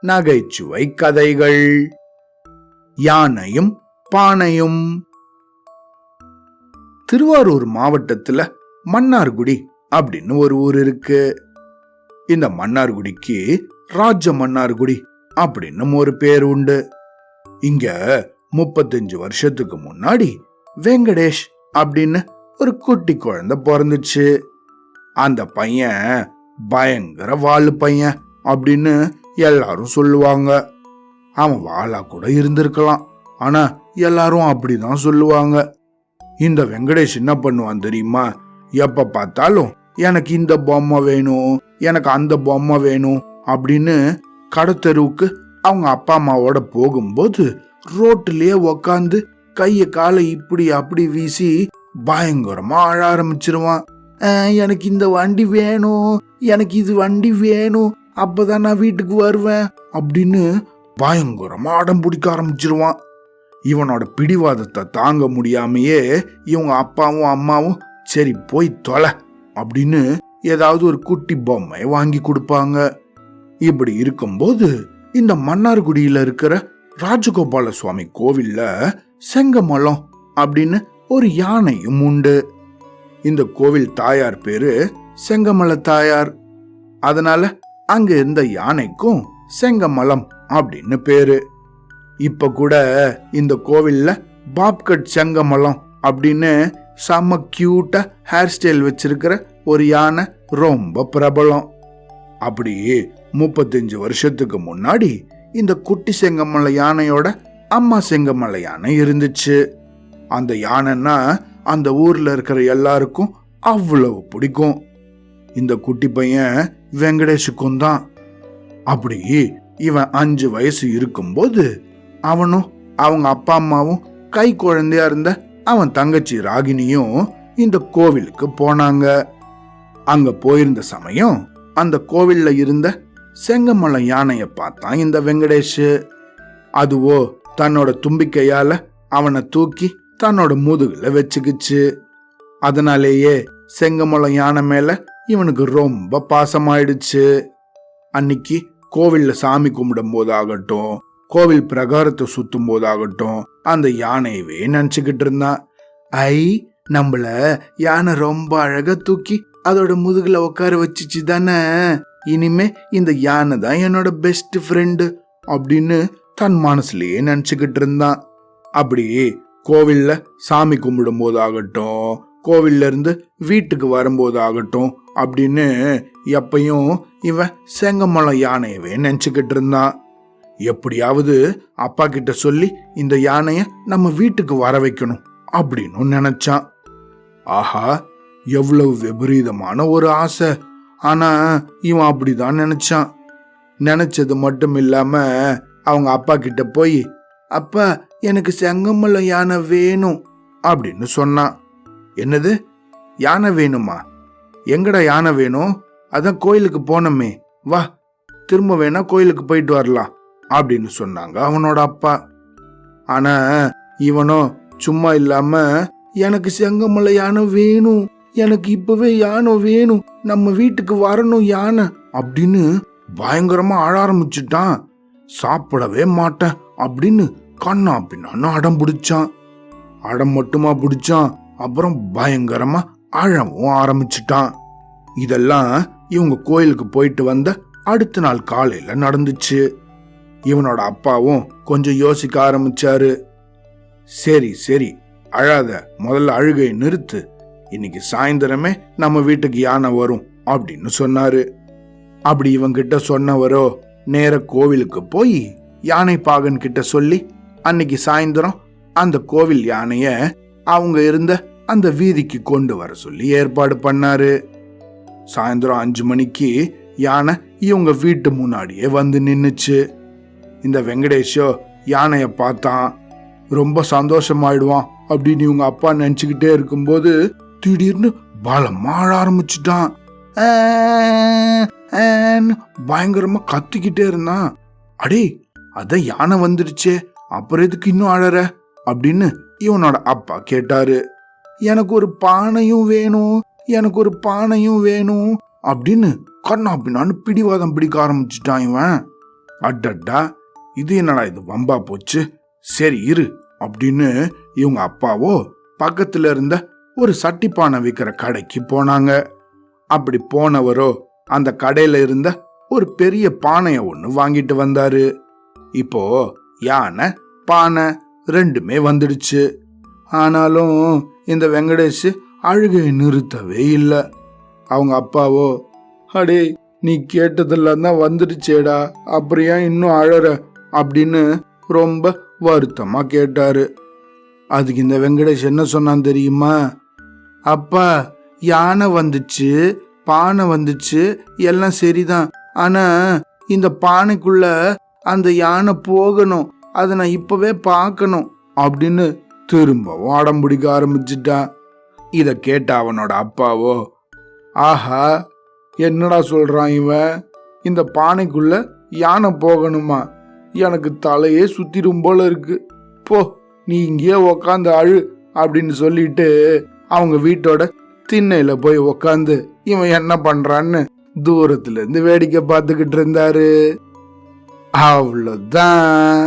நகைச்சுவை கதைகள். யானையும் பானையும். திருவாரூர் மாவட்டத்துல மன்னார்குடி அப்படின்னு ஒரு ஊர் இருக்கு. இந்த மன்னார்குடிக்கு ராஜ மன்னார்குடி அப்படின்னு ஒரு பேர் உண்டு. இங்க முப்பத்தஞ்சு வருஷத்துக்கு முன்னாடி வெங்கடேஷ் அப்படின்னு ஒரு குட்டி குழந்தை பிறந்துச்சு. அந்த பையன் பயங்கர வாழு பையன் அப்படின்னு எல்லாரும் சொல்லுவாங்க. அவன் வாழா கூட இருந்திருக்கலாம். ஆனா எல்லாரும் அப்படிதான் சொல்லுவாங்க. இந்த வெங்கடேஷ் என்ன பண்ணுவான் தெரியுமா? எப்ப பார்த்தாலும் எனக்கு இந்த பொம்மை வேணும் எனக்கு அந்த பொம்மை வேணும் அப்படின்னு கடத்தெருவுக்கு அவங்க அப்பா அம்மாவோட போகும்போது ரோட்டிலேயே உக்காந்து கைய காலை இப்படி அப்படி வீசி பயங்கரமா அழ ஆரம்பிச்சிருவான். எனக்கு இந்த வண்டி வேணும் எனக்கு இது வண்டி வேணும் அப்பதான் நான் வீட்டுக்கு வருவேன் அப்படின்னு பயங்கரமா அடம் பிடிக்க ஆரம்பிச்சிருவான். இவனோட பிடிவாதத்தை தாங்க முடியாமையே இவங்க அப்பாவும் அம்மாவும் சரி போய் தொலை அப்படின்னு ஏதாவது ஒரு குட்டி பொம்மை வாங்கி கொடுப்பாங்க. இப்படி இருக்கும்போது இந்த மன்னார்குடியில இருக்கிற ராஜகோபால சுவாமி கோவில்ல செங்கமலம் அப்படின்னு ஒரு யானையும் உண்டு. இந்த கோவில் தாயார் பேரு செங்கமல தாயார். அதனால அங்க இருந்த யானைக்கும் செங்கமலம் அப்படின்னு பேரு. இப்ப கூட இந்த கோவில்ல பாப்கட் செங்கமலம் அப்படின்னு செம்ம கியூட்டா ஹேர் ஸ்டைல் வச்சிருக்கிற ஒரு யானை ரொம்ப பிரபலம். அப்படி முப்பத்தஞ்சு வருஷத்துக்கு முன்னாடி இந்த குட்டி செங்கமலை யானையோட அம்மா செங்கமலை யானை இருந்துச்சு. அந்த யானைன்னா அந்த ஊர்ல இருக்கிற எல்லாருக்கும் அவ்வளவு பிடிக்கும். இந்த குட்டி பையன் வெங்கடேஷுக்கும் தான். அப்படி இவன் அஞ்சு வயசு இருக்கும்போது அவனும் அவங்க அப்பா அம்மாவும் கை குழந்தையா இருந்த அவன் தங்கச்சி ராகினியும் இந்த கோவிலுக்கு போனாங்க. அங்க போயிருந்த சமயம் அந்த கோவில்ல இருந்த செங்கமலை யானைய பார்த்தான் இந்த வெங்கடேஷ். அதுவோ தன்னோட தும்பிக்கையால அவனை தூக்கி தன்னோட முதுகுல வச்சுக்கிச்சு. அதனாலேயே செங்கமலை யானை மேல இவனுக்கு ரொம்ப பாசமாயிடுச்சு. அன்னைக்கு கோவில்ல சாமி கும்பிடும் போதாகட்டும் கோவில் பிரகாரத்தை சுத்தும் போதாகட்டும் அந்த யானையவே நினைச்சுக்கிட்டு இருந்தான் ஐ நம்மள யானை ரொம்ப அழகா தூக்கி அதோட முதுகுல உட்கார வச்சுச்சு தானே. இனிமே இந்த யானை தான் என்னோட பெஸ்ட் ஃப்ரெண்டு அப்படின்னு தன் மனசுலயே நினைச்சுக்கிட்டு இருந்தான். அப்படியே கோவில்ல சாமி கும்பிடும் போதாகட்டும் கோவில்ல வீட்டுக்கு வரும்போது ஆகட்டும் அப்படின்னு எப்பையும் இவன் செங்கமலம் யானையவே நினச்சிக்கிட்டு இருந்தான். எப்படியாவது அப்பா கிட்ட சொல்லி இந்த யானையை நம்ம வீட்டுக்கு வர வைக்கணும் அப்படின்னு நினைச்சான். ஆஹா எவ்வளவு விபரீதமான ஒரு ஆசை. ஆனா இவன் அப்படிதான் நினைச்சான். நினைச்சது மட்டும் இல்லாம அவங்க அப்பா கிட்ட போய் அப்பா எனக்கு செங்கமலம் யானை வேணும் அப்படின்னு சொன்னான் என்னது? யானை வேணுமா? எங்கடா யானை வேணும் அதான் கோயிலுக்கு போனோமே. வா திரும்ப வேணா கோயிலுக்கு போயிட்டு வரலாம் அப்படின்னு சொன்னாங்க அவனோட அப்பா. ஆனா இவனோ சும்மா இல்லாம எனக்கு செங்கமலை யானை வேணும் எனக்கு இப்பவே யானை வேணும் நம்ம வீட்டுக்கு வரணும் யானை அப்படின்னு பயங்கரமா அழ ஆரம்பிச்சுட்டான். சாப்பிடவே மாட்டேன் அப்படின்னு கண்ணா பின்னான்னு அடம் பிடிச்சான். அடம் மட்டுமா பிடிச்சான். அப்புறம் பயங்கரமா அழவும் ஆரம்பிச்சிட்டான். இதெல்லாம் இவங்க கோயிலுக்கு போயிட்டு வந்த அடுத்த நாள் காலையில நடந்துச்சு. இவனோட அப்பாவும் கொஞ்சம் யோசிக்க ஆரம்பிச்சாரு. சரி சரி அழாத. முதல்ல அழுகை நிறுத்து. இன்னைக்கு சாயந்தரமே நம்ம வீட்டுக்கு யானை வரும் அப்படின்னு சொன்னாரு. அப்படி இவங்கிட்ட சொன்னவரோ நேர கோவிலுக்கு போய் யானை பாகன் கிட்ட சொல்லி அன்னைக்கு சாயந்தரம் அந்த கோவில் யானைய அவங்க இருந்த அந்த வீதிக்கு கொண்டு வர சொல்லி ஏற்பாடு பண்ணாரு. சாயந்தரம் அஞ்சு மணிக்கு யானை இவங்க வீட்டு முன்னாடியே வந்து நின்னுச்சு. இந்த வெங்கடேஷோ யானைய பார்த்தான். ரொம்ப சந்தோஷமாயிடுவான் அப்படின்னு இவங்க அப்பா நினைச்சுக்கிட்டே இருக்கும்போது திடீர்னு பலமா அழ ஆரம்பிச்சுட்டான். பயங்கரமா கத்திக்கிட்டே இருந்தான். அடே அதான் யானை வந்துடுச்சே அப்புறம் எதுக்கு இன்னும் அழற? அப்படின்னு இவனோட அப்பா கேட்டாரு. எனக்கு ஒரு பானையும் வேணும் எனக்கு ஒரு பானையும் வேணும் அப்படின்னு கண்ணா பின்னான்னு பிடிவாதம் பிடிக்க ஆரம்பிச்சிட்டான் இவன். அடடா இது என்னடா இது வம்பா போச்சு. சரி இரு அப்படின்னு இவங்க அப்பாவோ பக்கத்துல இருந்த ஒரு சட்டிப்பானை விற்கிற கடைக்கு போனாங்க. அப்படி போனவரோ அந்த கடையில இருந்த ஒரு பெரிய பானைய ஒன்று வாங்கிட்டு வந்தாரு. இப்போ யானை பானை ரெண்டுமே வந்துடுச்சு. ஆனாலும் இந்த வெங்கடேஷ் அழுகையை நிறுத்தவே இல்லை. அவங்க அப்பாவோ அடே நீ கேட்டதெல்லாம் தான் வந்துடுச்சேடா அப்புறம் ஏன் இன்னும் அழற? அப்படின்னு ரொம்ப வருத்தமாக கேட்டாரு. அதுக்கு இந்த வெங்கடேஷ் என்ன சொன்னான் தெரியுமா? அப்பா யானை வந்துச்சு பானை வந்துச்சு எல்லாம் சரிதான். ஆனா இந்த பானைக்குள்ள அந்த யானை போகணும். அதை நான் இப்பவே பார்க்கணும். அப்படின்னு திரும்பவும் அடம் பிடிக்க ஆரம்பிச்சிட்டான் இதை கேட்ட அவனோட அப்பாவோ ஆஹா என்னடா சொல்றான் இவன்? இந்த பானைக்குள்ள யானை போகணுமா? எனக்கு தலையே சுத்திரும் போல இருக்கு. போ நீ இங்கேயே உக்காந்து அழு அப்படின்னு சொல்லிட்டு அவங்க வீட்டோட திண்ணையில போய் உக்காந்து இவன் என்ன பண்றான்னு தூரத்துல இருந்து வேடிக்கை பார்த்துக்கிட்டு இருந்தாரு. அவ்வளோதான்